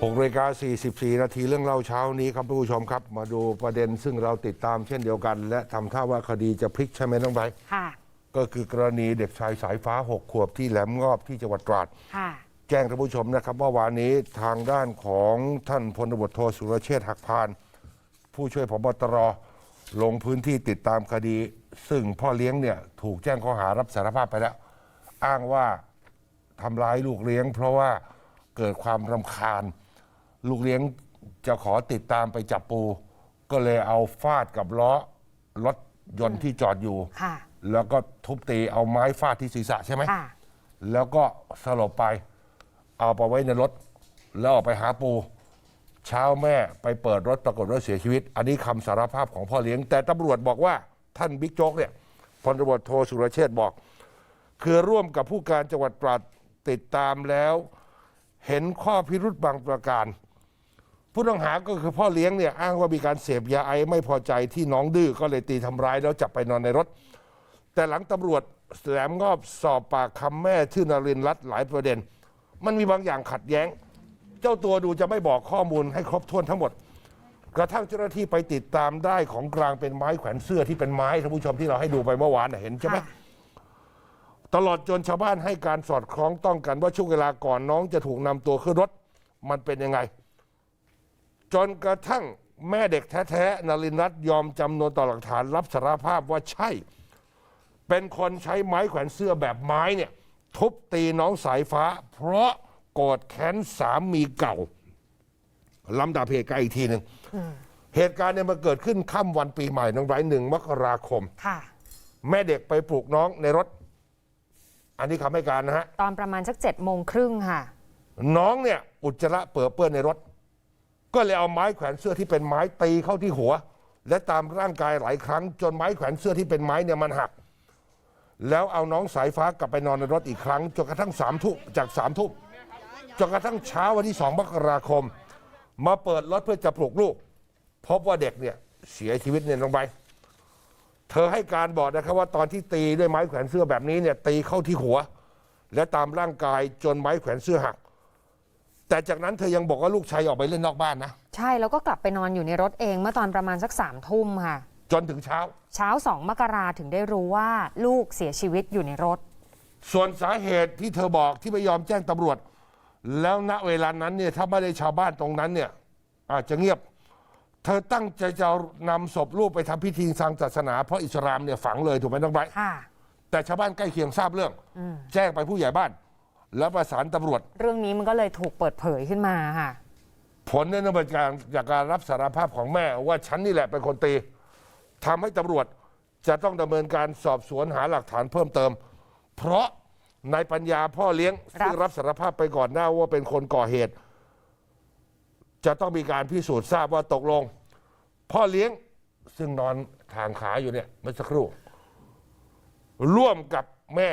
6นาฬิกา44 นาทีเรื่องเล่าเช้านี้ครับท่านผู้ชมครับ มาดูประเด็นซึ่งเราติดตามเช่นเดียวกัน และทำท่าว่าคดีจะพลิกใช่ไหมน้องไบร์ทค่ะ ก็คือกรณีเด็กชายสายฟ้า 6 ขวบที่แหลมงอบที่จังหวัดตราด ค่ะ แจ้งท่านผู้ชมนะครับว่าวานนี้ทางด้านของท่านพลตบโทสุรเชษฐ์หักพาน ผู้ช่วยพบตรลงพื้นที่ติดตามคดี ซึ่งพ่อเลี้ยงเนี่ยถูกแจ้งข้อหารับสารภาพไปแล้ว อ้างว่าทำร้ายลูกเลี้ยง เพราะว่าเกิดความรำคาญ ลูกเลี้ยงจะขอติดตามไปจับปู ก็เลยเอาฟาดกับล้อรถยนต์ที่จอดอยู่ ค่ะ แล้วก็ทุบตีเอาไม้ฟาดที่ศีรษะใช่ไหม ค่ะ แล้วก็สลบไป เอาไปไว้ในรถ แล้วออกไปหาปู เช้าแม่ไปเปิดรถปรากฏว่าเสียชีวิต อันนี้คำสารภาพของพ่อเลี้ยง แต่ตำรวจบอกว่าท่านบิ๊กโจ๊กเนี่ยพลตำรวจโทสุรเชษฐ์บอก คือร่วมกับผู้การจังหวัดตราดติดตามแล้ว เห็นข้อพิรุษบางประการ ผู้ต้องหาก็คือพ่อเลี้ยงเนี่ยอ้างว่ามีการเสพยาไอไม่พอใจที่น้องดื้อก็เลยตีทำร้ายแล้วจับไปนอนในรถ แต่หลังตำรวจแหลมงอบสอบปากคำแม่ชื่อนารินทร์รัตน์หลายประเด็น มันมีบางอย่างขัดแย้ง เจ้าตัวดูจะไม่บอกข้อมูลให้ครบถ้วนทั้งหมด กระทั่งเจ้าหน้าที่ไปติดตามได้ของกลางเป็นไม้แขวนเสื้อที่เป็นไม้ท่านผู้ชมที่เราให้ดูไปเมื่อวานน่ะเห็นใช่ไหม ค่ะ ตลอดจนชาวบ้านให้การสอดคล้องต้องกันว่าช่วงเวลาก่อนน้องจะถูกนำตัวขึ้นรถ มันเป็นยังไง จนกระทั่งแม่เด็กแท้ๆนรินทร์รัตน์ยอมจำนวนต่อหลักฐานรับสารภาพว่าใช่ เป็นคนใช้ไม้แขวนเสื้อแบบไม้เนี่ย ทุบตีน้องสายฟ้า เพราะโกรธแค้นสามีเก่าลำดับเหตุการณ์อีกทีหนึ่งเหตุการณ์เนี่ยมันเกิดขึ้นค่ำวันปีใหม่น้องไบรท์หนึ่งมกราคม ค่ะ แม่เด็กไปปลุกน้องในรถ อันนี้คำให้การนะฮะ ตอนประมาณสักเจ็ดโมงครึ่งค่ะ น้องเนี่ยอุจจาระเปื้อนเปื้อนในรถ ก็เลยเอาไม้แขวนเสื้อที่เป็นไม้ตีเข้าที่หัว และตามร่างกายหลายครั้ง จนไม้แขวนเสื้อที่เป็นไม้เนี่ยมันหัก แล้วเอาน้องสายฟ้ากลับไปนอนในรถอีกครั้งจนกระทั่งสามทุ่มจากสามทุ่มจนกระทั่งเช้าวันที่สองมกราคม มาเปิดรถเพื่อจะปลุกลูก พบว่าเด็กเนี่ยเสียชีวิตเนี่ยลงไป เธอให้การบอกนะครับว่าตอนที่ตีด้วยไม้แขวนเสื้อแบบนี้เนี่ยตีเข้าที่หัว และตามร่างกายจนไม้แขวนเสื้อหัก แต่จากนั้นเธอยังบอกว่าลูกชายออกไปเล่นนอกบ้านนะ ใช่แล้วก็กลับไปนอนอยู่ในรถเองเมื่อตอนประมาณสักสามทุ่มค่ะ จนถึงเช้า เช้าสองมกราถึงได้รู้ว่าลูกเสียชีวิตอยู่ในรถ ส่วนสาเหตุที่เธอบอกที่ไม่ยอมแจ้งตำรวจ แล้วณเวลานั้นเนี่ยถ้าไม่ได้ชาวบ้านตรงนั้นเนี่ย อาจจะเงียบ เธอตั้งใจจะนำศพลูกไปทำพิธีทางศาสนาเพราะอิสลามเนี่ยฝังเลยถูกไหมน้องไบร์ทค่ะ แต่ชาวบ้านใกล้เคียงทราบเรื่อง แจ้งไปผู้ใหญ่บ้าน แล้วประสานตำรวจ เรื่องนี้มันก็เลยถูกเปิดเผยขึ้นมาค่ะ ผลเนี่ยเนื่องมาจากจากการรับสารภาพของแม่ว่าฉันนี่แหละเป็นคนตีทำให้ตำรวจจะต้องดำเนินการสอบสวนหาหลักฐานเพิ่มเติม เพราะนายปัญญาพ่อเลี้ยงรับซึ่งรับสารภาพไปก่อนหน้าว่าเป็นคนก่อเหตุ จะต้องมีการพิสูจน์ทราบว่าตกลง พ่อเลี้ยงซึ่งนอนทางขาอยู่เนี่ยเมื่อสักครู่ ร่วมกับแม่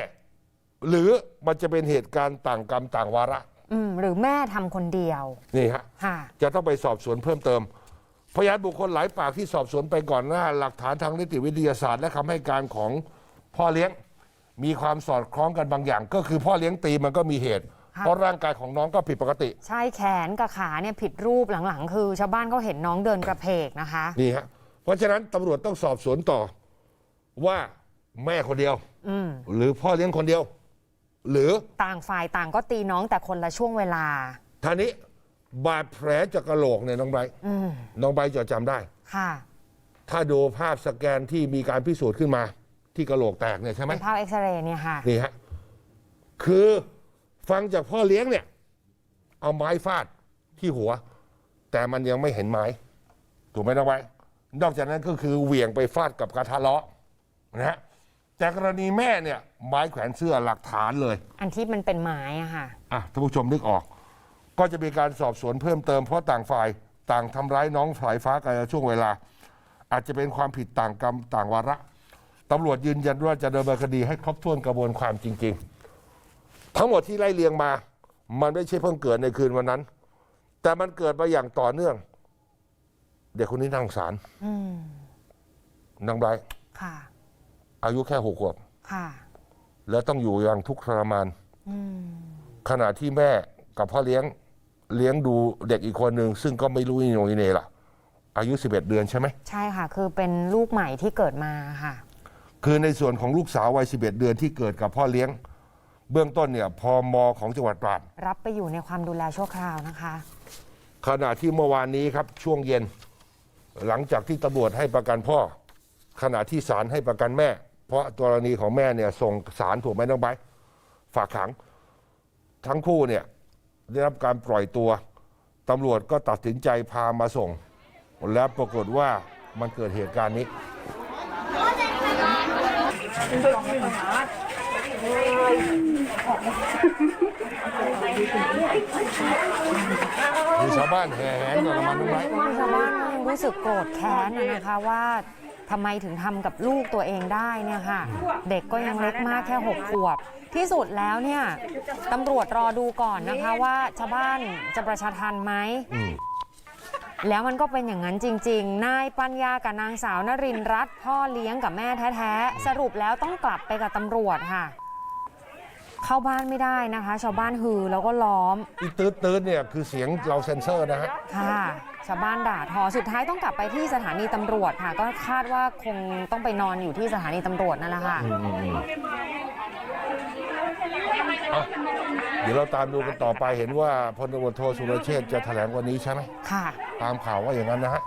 หรือมันจะเป็นเหตุการณ์ต่างกรรมต่างวาระ อืมหรือแม่ทำคนเดียวนี่ฮะ ค่ะ จะต้องไปสอบสวนเพิ่มเติม พยานบุคคลหลายปากที่สอบสวนไปก่อนหน้า หลักฐานทางนิติวิทยาศาสตร์และคำให้การของพ่อเลี้ยง มีความสอดคล้องกันบางอย่าง ก็คือพ่อเลี้ยงตีมันก็มีเหตุ ค่ะ เพราะร่างกายของน้องก็ผิดปกติ ใช่แขนกับขาเนี่ยผิดรูปหลังๆ คือ ชาวบ้านเขาเห็นน้องเดินกระเพกนะคะ นี่ฮะ เพราะฉะนั้นตำรวจต้องสอบสวนต่อว่าแม่คนเดียวอืมหรือพ่อเลี้ยงคนเดียว หรือต่างฝ่ายต่างก็ตีน้องแต่คนละช่วงเวลา ท่านี้บาดแผลจากกระโหลกเนี่ยน้องไบร์ทอืมน้องไบร์ทจะจำได้ ค่ะ ถ้าดูภาพสแกนที่มีการพิสูจน์ขึ้นมา ที่กระโหลกแตกเนี่ยใช่ไหม เป็นภาพเอ็กซเรย์เนี่ยค่ะ นี่ฮะ คือฟังจากพ่อเลี้ยงเนี่ย เอาไม้ฟาดที่หัว แต่มันยังไม่เห็นไม้ ถูกไหมน้องไว้ นอกจากนั้นก็คือเหวี่ยงไปฟาดกับกระทะเลาะนะฮะ แต่กรณีแม่เนี่ยไม้แขวนเสื้อหลักฐานเลย อันที่มันเป็นไม้อะค่ะ อะท่านผู้ชมนึกออก ก็จะมีการสอบสวนเพิ่มเติมเพราะต่างฝ่ายต่างทำร้ายน้องสายฟ้ากันในช่วงเวลา อาจจะเป็นความผิดต่างกรรมต่างวาระตำรวจยืนยันว่าจะดำเนินคดีให้ครบถ้วนกระบวนความจริง ๆ ทั้งหมดที่ไล่เรียงมา มันไม่ใช่เพิ่งเกิดในคืนวันนั้น แต่มันเกิดมาอย่างต่อเนื่อง เด็กคนนี้นั่าสงสารอืมนางไบรท์ค่ะ อายุแค่หกขวบค่ะแล้วต้องอยู่อย่างทุกข์ทรมาน อืมขณะที่แม่กับพ่อเลี้ยงเลี้ยงดูเด็กอีกคนหนึ่งซึ่งก็ไม่รู้อีโหนอีเหนล่ะ อายุ 11 เดือนใช่ไหม ใช่ค่ะ คือเป็นลูกใหม่ที่เกิดมาค่ะ คือในส่วนของลูกสาววัย 11 เดือนที่เกิดกับพ่อเลี้ยง เบื้องต้นเนี่ยพมของจังหวัดตราด รับไปอยู่ในความดูแลชั่วคราวนะคะ ขณะที่เมื่อวานนี้ครับช่วงเย็น หลังจากที่ตำรวจให้ประกันพ่อ ขณะที่ศาลให้ประกันแม่ เพราะกรณีของแม่เนี่ยส่งศาลถูกไหมน้องไบร์ทฝากขัง ทั้งคู่เนี่ยได้รับการปล่อยตัวตำรวจก็ตัดสินใจพามาส่ง แล้วปรากฏว่ามันเกิดเหตุการณ์นี้ มีชาวบ้านแห่แหนกันมาน้องไบร์ทคือชาวบ้านก็ยังรู้สึกโกรธแค้นนะนะคะว่า ทำไมถึงทำกับลูกตัวเองได้เนี่ยค่ะ เด็กก็ยังเล็กมากแค่หกขวบ ที่สุดแล้วเนี่ยตำรวจรอดูก่อนนะคะว่าชาวบ้านจะประชาทันไหมอืมแล้วมันก็เป็นอย่างนั้นจริง ๆ นายปัญญากับนางสาวนรินทร์รัตน์พ่อเลี้ยงกับแม่แท้ๆ สรุปแล้วต้องกลับไปกับตำรวจค่ะ เข้าบ้านไม่ได้นะคะ ชาวบ้านฮือแล้วก็ล้อม อีตืดตืดเนี่ยคือเสียงเราเซ็นเซอร์นะฮะ ค่ะ ชาวบ้านด่าทอสุดท้ายต้องกลับไปที่สถานีตำรวจค่ะ ก็คาดว่าคงต้องไปนอนอยู่ที่สถานีตำรวจนั่นแหละค่ะอืมอืมอืมเอาเดี๋ยวเราตามดูกันต่อไปเห็นว่าพลตำรวจโทสุรเชษฐ์จะแถลงวันนี้ใช่ไหมค่ะ ตามข่าวว่าอย่างนั้นนะฮะ